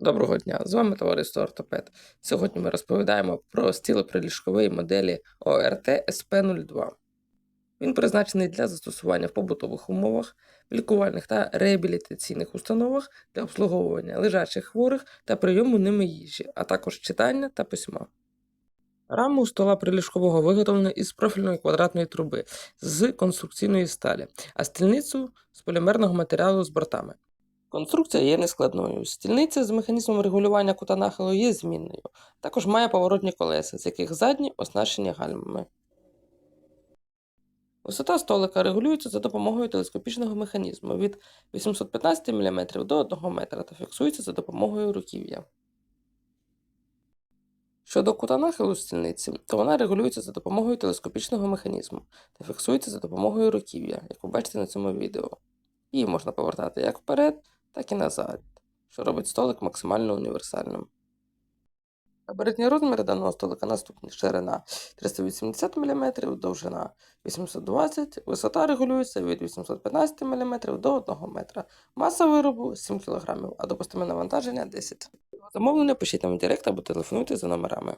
Доброго дня! З вами товариство Ортопед. Сьогодні ми розповідаємо про стілоприліжкової моделі ОРТ СП02. Він призначений для застосування в побутових умовах, в лікувальних та реабілітаційних установах для обслуговування лежачих хворих та прийому ними їжі, а також читання та письма. Раму стола приліжкового виготовлено із профільної квадратної труби з конструкційної сталі, а стільницю з полімерного матеріалу з бортами. Конструкція є нескладною. Стільниця з механізмом регулювання кута нахилу є змінною. Також має поворотні колеса, з яких задні оснащені гальмами. Висота столика регулюється за допомогою телескопічного механізму від 815 мм до 1 метра та фіксується за допомогою руків'я. Щодо кута нахилу стільниці, то вона регулюється за допомогою телескопічного механізму та фіксується за допомогою руків'я, як ви бачите на цьому відео. Її можна повертати як вперед, так і назад, що робить столик максимально універсальним. Габаритні розміри даного столика наступні: ширина 380 мм, довжина 820 висота регулюється від 815 мм до 1 метра. Маса виробу 7 кг, а допустиме навантаження 10 Замовлення пишіть нам в директ або телефонуйте за номерами.